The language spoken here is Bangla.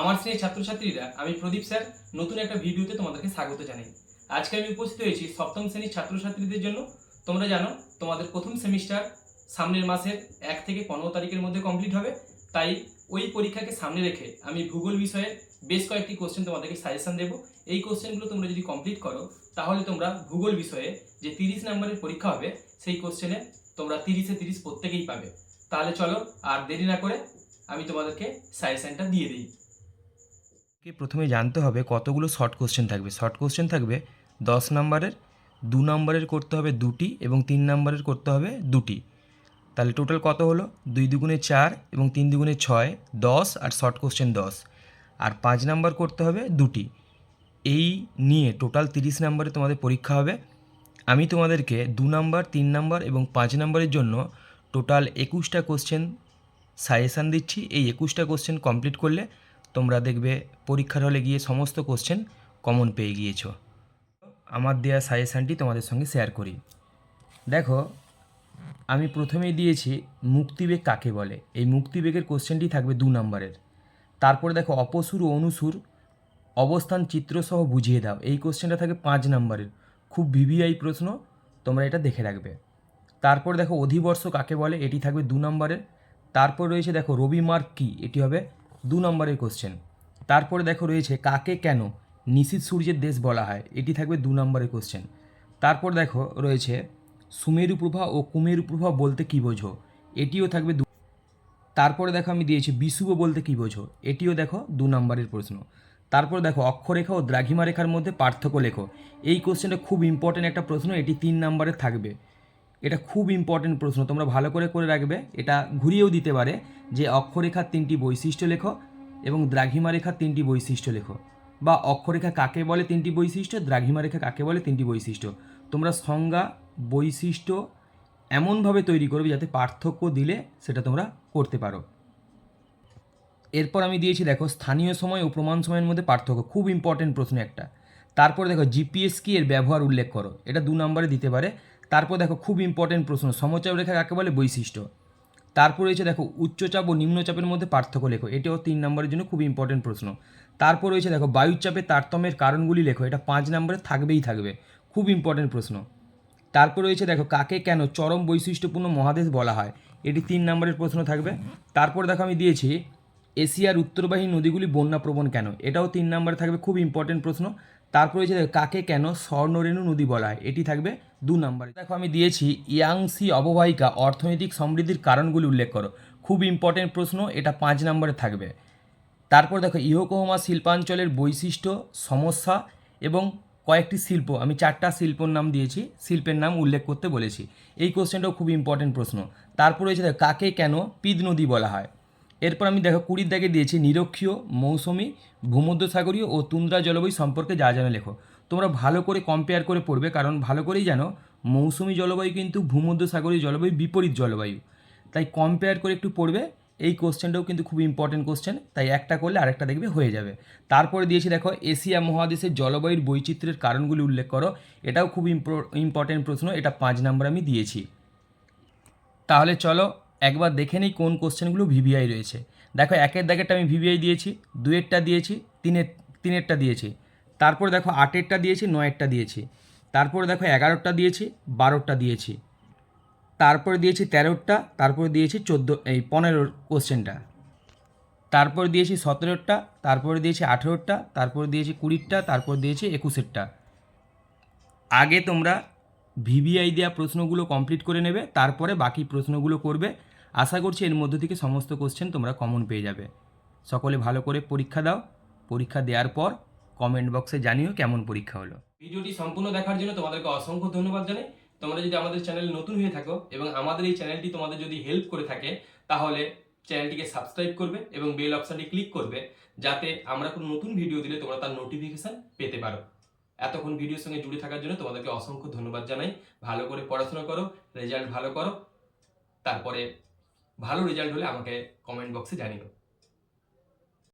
আমার শ্রেণির ছাত্রছাত্রীরা, আমি প্রদীপ স্যার, নতুন একটা ভিডিওতে তোমাদেরকে স্বাগত জানাই। আজকে আমি উপস্থিত হয়েছি সপ্তম শ্রেণির ছাত্রছাত্রীদের জন্য। তোমরা জানো, তোমাদের প্রথম সেমিস্টার সামনের মাসের এক থেকে পনেরো তারিখের মধ্যে কমপ্লিট হবে। তাই ওই পরীক্ষাকে সামনে রেখে আমি ভূগোল বিষয়ে বেশ কয়েকটি কোশ্চেন তোমাদেরকে সাজেশন দেবো। এই কোশ্চেনগুলো তোমরা যদি কমপ্লিট করো, তাহলে তোমরা ভূগোল বিষয়ে যে তিরিশ নম্বরের পরীক্ষা হবে, সেই কোশ্চেনে তোমরা তিরিশে তিরিশ প্রত্যেকেই পাবে। তাহলে চলো আর দেরি না করে আমি তোমাদেরকে সাজেশনটা দিয়ে দিই। কে প্রথমে জানতে হবে কতগুলো শর্ট কোশ্চেন থাকবে। শর্ট কোশ্চেন থাকবে দশ নম্বরের, দু নম্বরের করতে হবে দুটি এবং তিন নম্বরের করতে হবে দুটি। তাহলে টোটাল কত হলো? দুই দুগুণে চার এবং তিন দুগুণে ছয়, দশ আর শর্ট কোশ্চেন দশ। আর পাঁচ নাম্বার করতে হবে দুটি। এই নিয়ে টোটাল তিরিশ নম্বরে তোমাদের পরীক্ষা হবে। আমি তোমাদেরকে দু নাম্বার, তিন নাম্বার এবং পাঁচ নাম্বারের জন্য টোটাল একুশটা কোশ্চেন সাজেশান দিচ্ছি। এই একুশটা কোশ্চেন কমপ্লিট করলে তোমরা দেখবে পরীক্ষার হলে গিয়ে সমস্ত কোশ্চেন কমন পেয়ে গিয়েছো। আমার দেওয়া সাজেশানটি তোমাদের সঙ্গে শেয়ার করি। দেখো, আমি প্রথমেই দিয়েছি মুক্তিবেগ কাকে বলে? এই মুক্তিবেগের কোশ্চেনটি থাকবে দু নম্বরের। তারপরে দেখো, অপসুর ও অনুসুর অবস্থান চিত্রসহ বুঝিয়ে দাও। এই কোশ্চেনটা থাকে পাঁচ নম্বরের। খুব ভিভিআই প্রশ্ন, তোমরা এটা দেখে রাখবে। তারপর দেখো, অধিবর্ষ কাকে বলে? এটি থাকবে দু নম্বরের। তারপর রয়েছে দেখো, রবি মার্ক কী? এটি হবে দু নম্বরের কোশ্চেন তারপরে দেখো রয়েছে, কাকে কেন নিশীত সূর্যের দেশ বলা হয়? এটি থাকবে দু নম্বরের কোশ্চেন তারপর দেখো রয়েছে, সুমেরু প্রভা ও কুমেরু প্রভা বলতে কী বোঝো? এটিও থাকবে দু তারপরে দেখো আমি দিয়েছি বিষুব বলতে কী বোঝো? এটিও দেখো দু নম্বরের প্রশ্ন। তারপর দেখো, অক্ষরেখা ও দ্রাঘিমা রেখার মধ্যে পার্থক্য লেখো। এই কোশ্চেনটা খুব ইম্পর্টেন্ট একটা প্রশ্ন, এটি তিন নম্বরে থাকবে। এটা খুব ইম্পর্টেন্ট প্রশ্ন, তোমরা ভালো করে করে রাখবে। এটা ঘুরিয়েও দিতে পারে যে অক্ষরেখার তিনটি বৈশিষ্ট্য লেখো এবং দ্রাঘিমা রেখার তিনটি বৈশিষ্ট্য লেখো। বা অক্ষরেখা কাকে বলে তিনটি বৈশিষ্ট্য দ্রাঘিমা রেখা কাকে বলে তিনটি বৈশিষ্ট্য। তোমরা সংজ্ঞা, বৈশিষ্ট্য এমনভাবে তৈরি করবে যাতে পার্থক্য দিলে সেটা তোমরা করতে পারো। এরপর আমি দিয়েছি, দেখো, স্থানীয় সময় ও প্রমাণ সময়ের মধ্যে পার্থক্য। খুব ইম্পর্টেন্ট প্রশ্ন একটা। তারপর দেখো, জিপিএস কি এর ব্যবহার উল্লেখ করো। এটা দু নম্বরে দিতে পারে। তারপর দেখো খুব ইম্পর্টেন্ট প্রশ্ন, সমচাপ রেখা কাকে বলে? বৈশিষ্ট্য। তারপর রয়েছে দেখো উচ্চচাপ ও নিম্নচাপের মধ্যে পার্থক্য লেখো, এটাও তিন নম্বরের জন্য খুব ইম্পর্টেন্ট প্রশ্ন। তারপর রয়েছে দেখো বায়ুচাপের তারতম্যের কারণগুলি লেখো, এটা পাঁচ নম্বরে থাকবেই থাকবে, খুব ইম্পর্টেন্ট প্রশ্ন। তারপর রয়েছে দেখো কাকে কেন চরম বৈশিষ্ট্যপূর্ণ মহাদেশ বলা হয়, এটি তিন নম্বরের প্রশ্ন থাকবে। তারপর দেখো আমি দিয়েছি এশিয়ার উত্তরবাহী নদীগুলি বন্যাপ্রবণ কেন, এটাও তিন নম্বরে থাকবে, খুব ইম্পর্টেন্ট প্রশ্ন। তারপর রয়েছে দেখো কাকে কেন স্বর্ণরেণু নদী বলা হয়, এটি থাকবে দু নম্বরে। দেখো আমি দিয়েছি, ইয়াংসি অববাহিকা, অর্থনৈতিক সমৃদ্ধির কারণগুলি উল্লেখ করো। খুব ইম্পর্টেন্ট প্রশ্ন, এটা পাঁচ নম্বরে থাকবে। তারপর দেখো, ইহোকোহমা শিল্পাঞ্চলের বৈশিষ্ট্য, সমস্যা এবং কয়েকটি শিল্প, আমি চারটা শিল্পর নাম দিয়েছি, শিল্পের নাম উল্লেখ করতে বলেছি। এই কোশ্চেনটাও খুব ইম্পর্টেন্ট প্রশ্ন। তারপর রয়েছে দেখো, কাকে কেন পিদ নদী বলা হয়? এরপর আমি দেখো, কুড়ির দাগে দিয়েছি, নিরক্ষীয় মৌসুমি ভূমধ্যসাগরীয় ও তুন্দ্রা জলবায়ু সম্পর্কে যা জানো লেখো। তোমরা ভালো করে কম্পেয়ার করে পড়বে, কারণ ভালো করেই জানো, মৌসুমি জলবায়ু কিন্তু ভূমধ্যসাগরীয় জলবায়ু, বিপরীত জলবায়ু। তাই কম্পেয়ার করে একটু পড়বে, এই কোশ্চেনটাও কিন্তু খুব ইম্পর্টেন্ট কোশ্চেন তাই একটা করলে আরেকটা দেখবে হয়ে যাবে। তারপরে দিয়েছি দেখো, এশিয়া মহাদেশের জলবায়ুর বৈচিত্র্যের কারণগুলি উল্লেখ করো, এটাও খুব ইম্পর্টেন্ট প্রশ্ন, এটা পাঁচ নম্বর আমি দিয়েছি। তাহলে চলো, একবার দেখে নিই কোন কোশ্চেনগুলো ভিভিআই রয়েছে। দেখো, একের দাগেরটা আমি ভিভিআই দিয়েছি দুয়েরটা দিয়েছি, তিনের, তিনেরটা দিয়েছি। তারপর দেখো আটেরটা দিয়েছি, নয়েরটা দিয়েছি। তারপর দেখো এগারোটা দিয়েছি বারোটা দিয়েছি। তারপরে দিয়েছি তেরোটা তারপরে দিয়েছি চোদ্দ, এই পনেরোর কোশ্চেনটা। তারপর দিয়েছি সতেরোটা তারপরে দিয়েছি আঠেরোটা তারপর দিয়েছি কুড়িরটা, তারপর দিয়েছি একুশেরটা। আগে তোমরা ভিভিআই দেওয়া প্রশ্নগুলো কমপ্লিট করে নেবে, তারপরে বাকি প্রশ্নগুলো করবে। আশা করছি এর মধ্য থেকে সমস্ত কোশ্চেন তোমরা কমন পেয়ে যাবে। সকলে ভালো করে পরীক্ষা দাও। পরীক্ষা দেওয়ার পর কমেন্ট বক্সে জানিও কেমন পরীক্ষা হলো। ভিডিওটি সম্পূর্ণ দেখার জন্য তোমাদেরকে অসংখ্য ধন্যবাদ জানাই। তোমরা যদি আমাদের চ্যানেল নতুন হয়ে থাকো এবং আমাদের এই চ্যানেলটি তোমাদের যদি হেল্প করে থাকে, তাহলে চ্যানেলটিকে সাবস্ক্রাইব করবে এবং বেল অপশনটি ক্লিক করবে, যাতে আমরা কোনো নতুন ভিডিও দিলে তোমরা তার নোটিফিকেশন পেতে পারো। এতক্ষণ ভিডিওর সঙ্গে জুড়ে থাকার জন্য তোমাদেরকে অসংখ্য ধন্যবাদ জানাই। ভালো করে পড়াশোনা করো রেজাল্ট ভালো করো, তারপরে ভালো রেজাল্ট হলে আমাকে কমেন্ট বক্সে জানিও।